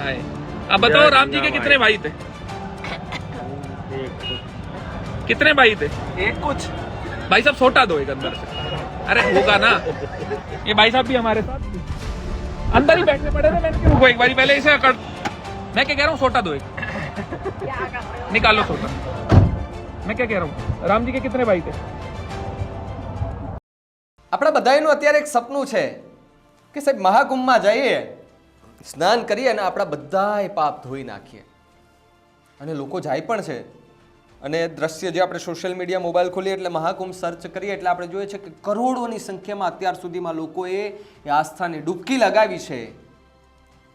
हाय अब बताओ राम जी के कितने भाई थे कितने भाई थे एक कुछ भाई साहब छोटा दो एक अंदर से अरे होगा ना ये भाई साहब भी हमारे साथ थे। अंदर ही बैठने पड़े थे मैंने कहा, रुको एक बारी पहले इसे कर मैं क्या कह रहा हूँ छोटा दो एक निकालो छोटा मैं क्या कह रहा हूँ राम जी के कितने भाई थे આપણા બધાયનું અત્યારે એક સપનું છે કે સાહેબ મહાકુંભમાં જઈએ સ્નાન કરીએ અને આપણા બધાય પાપ ધોઈ નાખીએ. અને લોકો જાય પણ છે. અને દ્રશ્ય જે આપણે સોશિયલ મીડિયા મોબાઈલ ખોલીએ એટલે મહાકુંભ સર્ચ કરીએ એટલે આપણે જોઈએ છે કે કરોડોની સંખ્યામાં અત્યાર સુધીમાં લોકોએ એ આસ્થાને ડૂબકી લગાવી છે.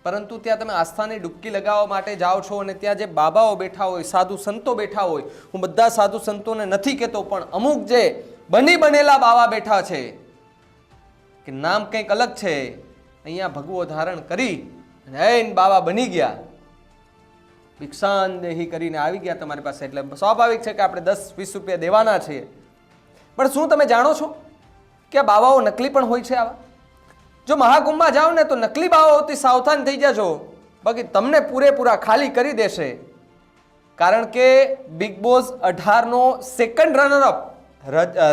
પરંતુ ત્યાં તમે આસ્થાની ડૂબકી લગાવવા માટે જાઓ છો અને ત્યાં જે બાબાઓ બેઠા હોય, સાધુ સંતો બેઠા હોય, હું બધા સાધુ સંતોને નથી કહેતો, પણ અમુક જે બની બનેલા બાવા બેઠા છે, કે નામ કંઈક અલગ છે, અહીંયા ભગવો ધારણ કરી એન બાવા બની ગયા. ભિક્ષાન દેહી કરીને આવી ગયા તમારી પાસે. એટલે સ્વાભાવિક છે કે આપણે દસ, વીસ રૂપિયા દેવાના છીએ. પણ શું તમે જાણો છો કે આ બાવાઓ નકલી પણ હોય છે આવા? જો મહાકુંભમાં જાઓ ને તો નકલી બાવાઓથી સાવધાન થઈ જજો. બાકી તમને પૂરેપૂરા ખાલી કરી દેશે. કારણ કે big boss અઢારનો second runner up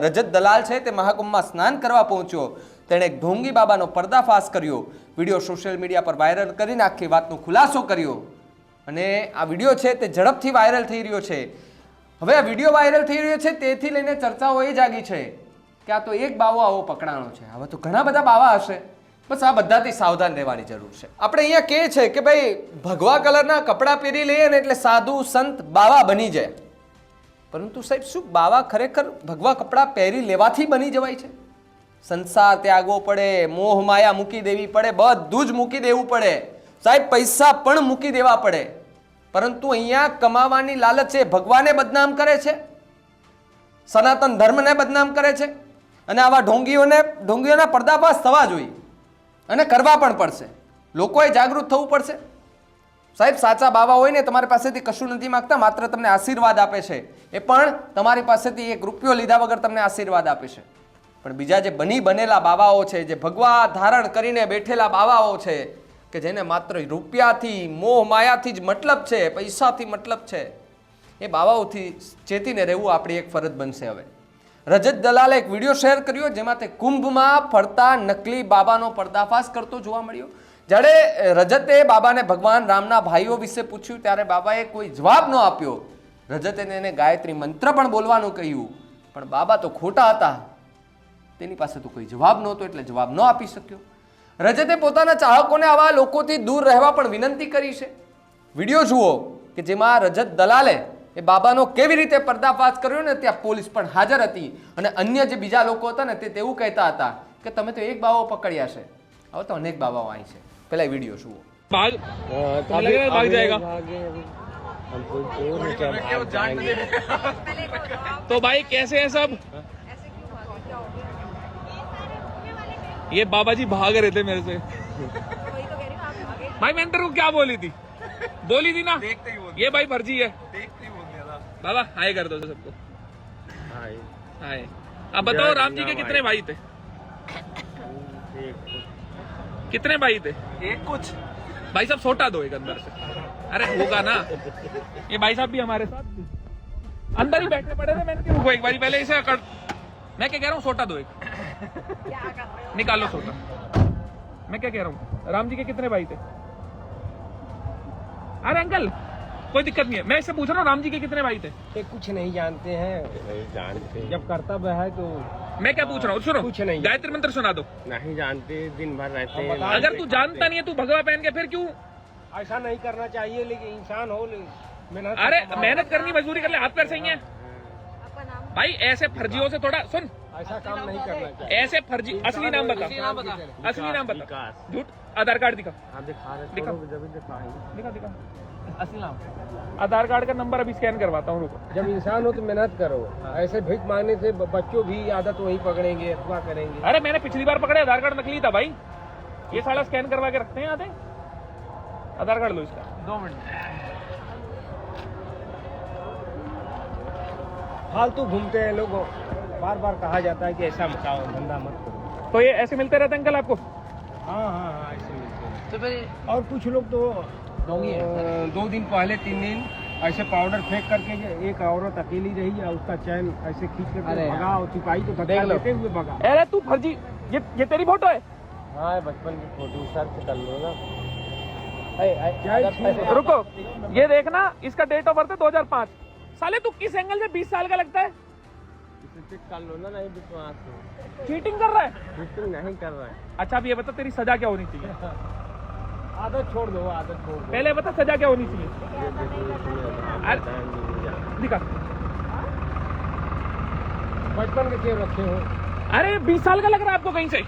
Rajat Dalal છે તે મહાકુંભમાં સ્નાન કરવા પહોંચ્યો. તેણે ઢોંગી બાબાનો પર્દાફાશ કર્યો. વીડિયો સોશિયલ મીડિયા પર વાયરલ કરી નાખી, વાતનો ખુલાસો કર્યો. અને આ વીડિયો છે તે ઝડપથી વાયરલ થઈ રહ્યો છે. હવે આ વીડિયો વાયરલ થઈ રહ્યો છે તેથી લઈને ચર્ચાઓ એ જાગી છે કે આ તો એક બાવો આવો પકડાણો છે. હવે તો ઘણા બધા બાવા હશે. બસ આ બધાથી સાવધાન રહેવાની જરૂર છે. આપણે અહીંયા કહે છે કે ભાઈ, ભગવા કલરના કપડાં પહેરી લઈએ ને એટલે સાધુ, સંત, બાવા બની જાય. પરંતુ સાહેબ, શું બાવા ખરેખર ભગવા કપડાં પહેરી લેવાથી બની જવાય છે? સંસાર ત્યાગવો પડે, મોહ માયા મૂકી દેવી પડે, બધું જ મૂકી દેવું પડે. સાહેબ, પૈસા પણ મૂકી દેવા પડે. પરંતુ અહીંયા કમાવાની લાલચ એ ભગવાને બદનામ કરે છે. સનાતન ધર્મને બદનામ કરે છે. અને આવા ઢોંગીઓને, ઢોંગીઓના પર્દાફાશ થવા જોઈએ. અને કરવા પણ પડશે. લોકોએ જાગૃત થવું પડશે. સાહેબ, સાચા બાવા હોય ને, તમારી પાસેથી કશું નથી માગતા, માત્ર તમને આશીર્વાદ આપે છે. એ પણ તમારી પાસેથી એક રૂપિયો લીધા વગર તમને આશીર્વાદ આપે છે. પણ બીજા જે બની બનેલા બાવાઓ છે, જે ભગવા ધારણ કરીને બેઠેલા બાવાઓ છે, કે જેને માત્ર રૂપિયાથી, મોહ માયાથી જ મતલબ છે, પૈસાથી મતલબ છે, એ બાવાઓથી ચેતીને રહેવું આપણી એક ફરજ બનશે હવે. રજત દલાલે એક વીડિયો શેર કર્યો, જેમાં તે કુંભમાં ફરતા નકલી બાબાનો પર્દાફાશ કરતો જોવા મળ્યો. જ્યારે રજતે બાબાને ભગવાન રામના ભાઈઓ વિશે પૂછ્યું, ત્યારે બાબાએ કોઈ જવાબ ન આપ્યો. રજતે એને ગાયત્રી મંત્ર પણ બોલવાનું કહ્યું. પણ બાબા તો ખોટા હતા. તેની પાસે તો કોઈ જવાબ નહોતો એટલે જવાબ ન આપી શક્યો રજતે પોતાના ચાહકોને આવા લોકોથી દૂર રહેવા પણ વિનંતી કરી છે વિડીયો જુઓ કે જેમાં રજત દલાલે એ બાબાનો કેવી રીતે પર્દાફાશ કર્યો ને ત્યાં પોલીસ પણ હાજર હતી અને અન્ય જે બીજા લોકો હતા ને તે તેવું કહેતા હતા કે તમે તો એક બાવો પકડ્યા છે હવે તો અનેક બાબાઓ અહીં છે પેલા એ વિડીયો જુઓ भाग तुम्हें लग रहा है भाग जाएगा तो भाई कैसे है सब ये बाबा जी भाग रहे थे मेरे से। भाई मैंने तेरे को क्या बोली थी? बोली थी ना? देखते ही बोल ये भाई फर्जी है। देखते ही बोल दिया बाबा हाय कर दो सबको। हाय। हाय। अब बताओ राम जी के कितने भाई। थे? कितने भाई थे? एक कुछ। भाई साहब छोटा दो एक अंदर से। अरे होगा ना। ये भाई साहब भी हमारे साथ अंदर ही बैठने पड़े थे मैंने रुको एक बारी पहले इसे कर... मैं क्या कह रहा हूँ? छोटा दो एक। निकालो छोटा मैं क्या कह रहा हूँ? राम जी के कितने भाई थे? अरे अंकल कोई दिक्कत नहीं है। मैं इससे पूछ रहा हूँ राम जी के कितने भाई थे? ये कुछ नहीं जानते हैं। नहीं जानते। जब कर्तव्य है तो मैं क्या पूछ रहा हूँ? सुनो कुछ नहीं। गायत्री मंत्र सुना दो। नहीं जानते दिन भर रहते हैं। अगर तू जानता नहीं है तू भगवा पहन के फिर क्यों? ऐसा नहीं करना चाहिए लेकिन इंसान हो ले- मेहनत अरे मेहनत करनी मजदूरी कर ले। हाथ पैर सही है? भाई ऐसे फर्जियों से थोड़ा सुन। ऐसा काम नहीं करना चाहिए। ऐसे फर्जी असली नाम बता असली नाम बता झूठ। आधार कार्ड दिखा दिखा रहे दिखा। दिखा दिखा असली नाम। आधार कार्ड का नंबर अभी स्कैन करवाता हूँ रुको। जब इंसान हो तो मेहनत करो। ऐसे भीख मांगने से बच्चों भी आदत वही पकड़ेंगे अथवा करेंगे। अरे मैंने पिछली बार पकड़े आधार कार्ड नकली था भाई। ये सारा स्कैन करवा के रखते हैं आधे। आधार कार्ड लो इसका। दो मिनट। फालतू घूमते हैं लोग। बार बार कहा जाता है कि ऐसा मचाओ धंधा मत करो। तो ये ऐसे मिलते रहते अंकल आपको? हाँ हाँ हाँ ऐसे मिलते हैं। और कुछ लोग तो दो दिन पहले तीन दिन ऐसे पाउडर फेंक करके एक औरत अकेली रही है उसका चैन ऐसे खींच करके भगा और सिपाही तो धक्का देते हुए भगा। अरे तू फर्जी ये ये तेरी फ़ोटो है? हाँ बचपन की फ़ोटो सर्च कर लो ना। रुको ये देखना इसका डेट ऑफ़ बर्थ है 2005 साले तू किस एंगल से 20 साल का लगता है? इसे चेक कर लो ना नहीं विश्वास हो चीटिंग कर रहा है? बिल्कुल नहीं कर रहा है। अच्छा अब ये बता तेरी सजा क्या होनी चाहिए? आदत छोड़ दो आदत छोड़ दो। पहले बता सजा क्या होनी चाहिए? देखो बचपन के सेब रखे हो। अरे 20 साल का लग रहा है आपको कहीं से?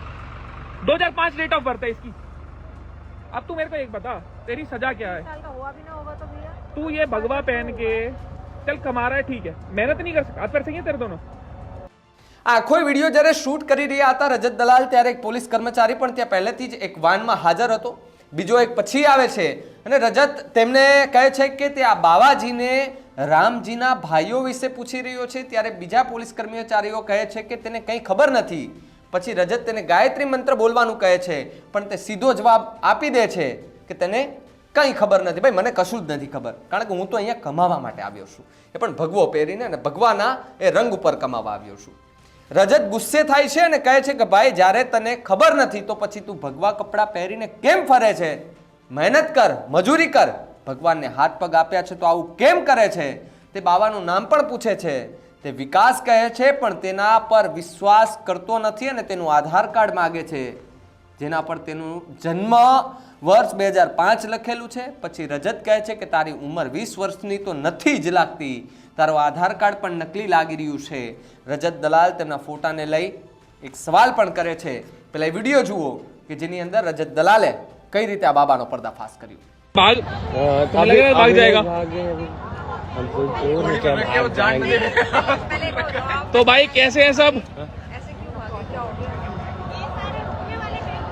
2005 डेट ऑफ़ बर्थ है इसकी। अब तू मेरे को एक बता तेरी सजा क्या है? साल का हुआ भी ना होगा तो भैया। तू ये भगवा पहन के चल कमा रहा है ठीक है मेहनत नहीं कर सकता हाथ पैर सही है तेरे दोनों આ આખો વિડીયો જ્યારે શૂટ કરી રહ્યા હતા રજત દલાલ ત્યારે એક પોલીસ કર્મચારી પણ ત્યાં પહેલેથી જ એક વાનમાં હાજર હતો બીજો એક પછી આવે છે અને રજત તેમને કહે છે કે તે આ બાવાજીને રામજીના ભાઈઓ વિશે પૂછી રહ્યો છે ત્યારે બીજા પોલીસ કર્મચારીઓ કહે છે કે તેને કંઈ ખબર નથી પછી રજત તેને ગાયત્રી મંત્ર બોલવાનું કહે છે પણ તે સીધો જવાબ આપી દે છે કે તેને કંઈ ખબર નથી. ભાઈ, મને કશું જ નથી ખબર. કારણ કે હું તો અહીંયા કમાવા માટે આવ્યો છું. એ પણ ભગવો પહેરીને અને ભગવાના એ રંગ ઉપર કમાવા આવ્યો છું. રજત ગુસ્સે થાય છે અને કહે છે કે, ભાઈ, જ્યારે તને ખબર નથી, તો પછી તું ભગવા કપડાં પહેરીને કેમ ફરે છે? મહેનત કર, મજૂરી કર. ભગવાનને હાથ પગ આપ્યા છે તો આવું કેમ કરે છે? તે બાવાનું નામ પણ પૂછે છે. તે વિકાસ કહે છે, પણ તેના પર વિશ્વાસ કરતો નથી અને તેનું આધાર કાર્ડ માગે છે. જેના પર તેનું જન્મ વર્ષ બે હજાર પાંચ લખેલું છે પછી રજત કહે છે કે તારી ઉંમર વીસ વર્ષની તો નથી જ લાગતી તારો આધાર કાર્ડ પણ નકલી લાગી રહ્યું છે રજત દલાલ તેમના ફોટાને લઈ એક સવાલ પણ કરે છે પેલા એ વિડીયો જુઓ કે જેની અંદર રજત દલાલે કઈ રીતે આ બાબાનો પર્દાફાશ કર્યો भाग हाँ, तुम्हें अभी- लगेगा भाग अभी जाएगा? भागे अभी। हम तो चोर हैं, क्या भाग जाएंगे पहले तो बताओ तो भाई कैसे हैं सब ऐसे क्यों भागे क्या हो गया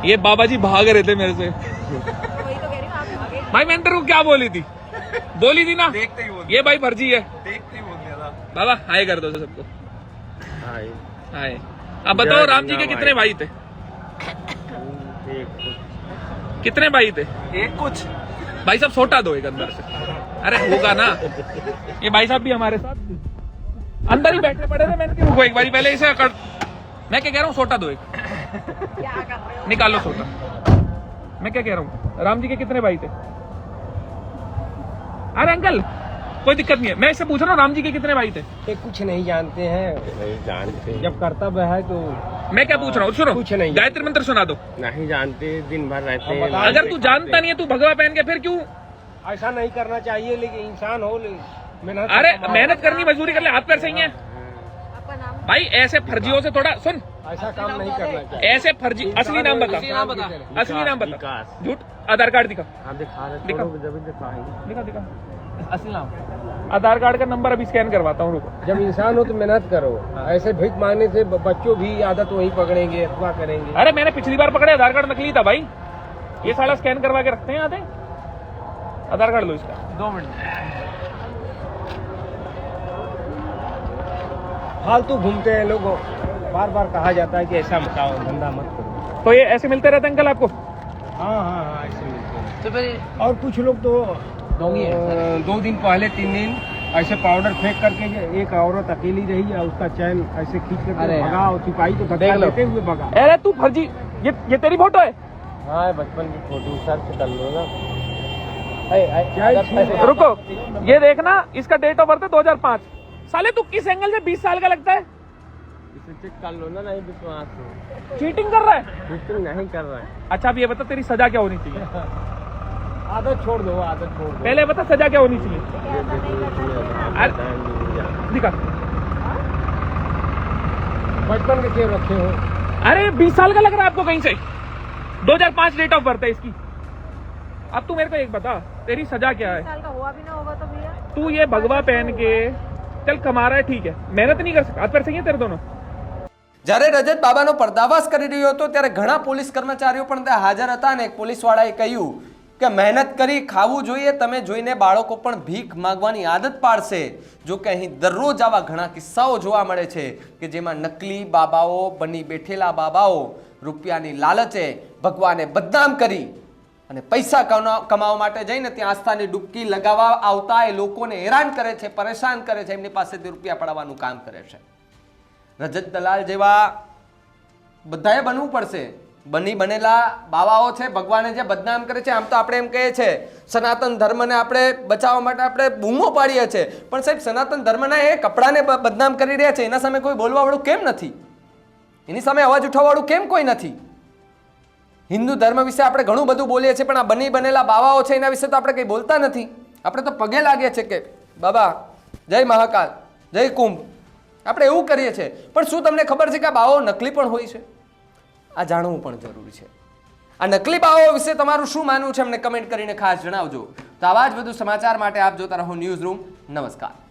ये बाबा जी भाग रहे थे मेरे से वही तो कह रही आप भागे भाई मैंने तेरे को क्या बोली थी? बोली थी ना? देखते ही बोल ये भाई फर्जी है। देखते ही बोल दिया था बाबा हाय कर दो सबको। हाँ ये हाय। अब बताओ राम जी के कितने भाई। थे? कितने भाई थे? एक कुछ। भाई साहब छोटा दो एक अंदर से। अरे होगा ना। ये भाई साहब भी हमारे साथ अंदर ही बैठे पड़े थे मैंने कहा रुको एक बारी पहले इसे कर मैं क्या कह रहा हूँ छोटा दो एक। क्या कर रहे हो? निकालो सोटा। मैं क्या कह रहा हूँ? राम जी के कितने भाई थे? अरे अंकल कोई दिक्कत नहीं है। मैं इससे पूछ रहा हूँ राम जी के कितने भाई थे? ये कुछ नहीं जानते हैं। नहीं जानते। जब कर्तव्य है तो मैं क्या पूछ रहा हूँ? सुनो कुछ नहीं। गायत्री मंत्र सुना दो। नहीं जानते दिन भर रहते हैं अगर तू जानता नहीं है तू भगवा पहन के फिर क्यों? ऐसा नहीं करना चाहिए लेकिन इंसान हो ले- मेहनत अरे मेहनत करनी मजदूरी कर ले हाथ पैर सही है। भाई ऐसे फर्जियों से थोड़ा सुन ऐसा काम नहीं करना चाहिए। ऐसे फर्जी असली नाम बता असली नाम बता झूठ। आधार कार्ड दिखा हाँ। दिखा दिखा। दिखा दिखा असली नाम। आधार कार्ड का नंबर अभी स्कैन करवाता हूँ रुको। जब इंसान हो तो मेहनत करो। ऐसे भीख मांगने से बच्चों भी आदत वही पकड़ेंगे अथवा करेंगे। अरे मैंने पिछली बार पकड़े आधार कार्ड नकली था भाई। ये साला स्कैन करवा के रखते हैं आधे। आधार कार्ड लो इसका। दो मिनट। फालतू घूमते हैं लोग। बार बार कहा जाता है कि ऐसा मचाओ धंधा मत करो। तो ये ऐसे मिलते रहते अंकल आपको? हाँ हाँ हाँ ऐसे मिलते हैं। और कुछ लोग तो दो दिन पहले तीन दिन ऐसे पाउडर फेंक करके एक औरत अकेली रही है उसका चैन ऐसे खींच करके भगा और सिपाही तो धक्का देते हुए भगा। अरे तू फर्जी ये ये तेरी फ़ोटो है? हाँ बचपन की फ़ोटो सर्च कर लो ना। रुको ये देखना इसका डेट ऑफ़ बर्थ है 2005 साले तू किस एंगल से 20 साल का लगता है? इसे चेक कर लो ना नहीं विश्वास हो। चीटिंग कर रहा है? बिल्कुल नहीं कर रहा है। अच्छा अब ये बता तेरी सजा क्या होनी चाहिए? आदत छोड़ दो आदत छोड़ दो। पहले बता सजा क्या होनी चाहिए? देखो। बचपन के सेब रखे हो। अरे 20 साल का लग रहा है आपको कहीं से। 2005 डेट ऑफ़ बर्थ है इसकी। अब तू मेरे को एक बता तेरी सजा क्या है? साल का हुआ भी ना होगा तो भैया। तू ये भगवा पहन के चल कमा रहा है ठीक है। मेहनत नहीं कर सकता। हाथ पैर सही है तेरे दोनों? જ્યારે રજત બાબાનો પર્દાફાશ કરી રહ્યો હતો, ત્યારે ઘણા પોલીસ કર્મચારીઓ પણ ત્યાં હાજર હતા અને એક પોલીસવાળાએ કહ્યું કે મહેનત કરી ખાવું જોઈએ, તમે જોઈને બાળકો પણ ભીખ માગવાની આદત પાડશે. જો કે અહીં દરરોજ આવા ઘણા કિસ્સાઓ જોવા મળે છે કે જેમાં નકલી બાબાઓ, બની બેઠેલા બાબાઓ રૂપિયાની લાલચે ભગવાને બદનામ કરી અને પૈસા કમા- કમાવા માટે જઈને ત્યાં આસ્થાની ડૂબકી લગાવવા આવતા એ લોકોને હેરાન કરે છે, પરેશાન કરે છે, એમની પાસેથી રૂપિયા પડાવવાનું કામ કરે છે. રજત દલાલ જેવા બધાએ બનવું પડશે. બની બનેલા બાવાઓ છે, ભગવાને જે બદનામ કરે છે, આમ તો આપણે એમ કહીએ છે સનાતન ધર્મને આપણે બચાવવા માટે આપણે બૂમો પાડીએ છીએ. પણ સાહેબ, સનાતન ધર્મના એ કપડાને બદનામ કરી રહ્યા છે, એના સામે કોઈ બોલવાવાળું કેમ નથી? એની સામે અવાજ ઉઠાવવાવાળું કેમ કોઈ નથી? હિન્દુ ધર્મ વિશે આપણે ઘણું બધું બોલીએ છીએ, પણ આ બની બનેલા બાવાઓ છે, એના વિશે તો આપણે કંઈ બોલતા નથી. આપણે તો પગે લાગીએ છીએ કે, બાબા, જય મહાકાલ, જય કુંભ. આપણે એવું કરીએ છીએ. પણ શું તમને ખબર છે કે આ બાવો નકલી પણ હોય છે? આ જાણવું પણ જરૂરી છે. આ નકલી બાવો વિશે તમારું શું માનવું છે? અમને કમેન્ટ કરીને ખાસ જણાવજો. તો આવા જ બધું સમાચાર માટે આપ જોતા રહો ન્યૂઝ રૂમ. નમસ્કાર.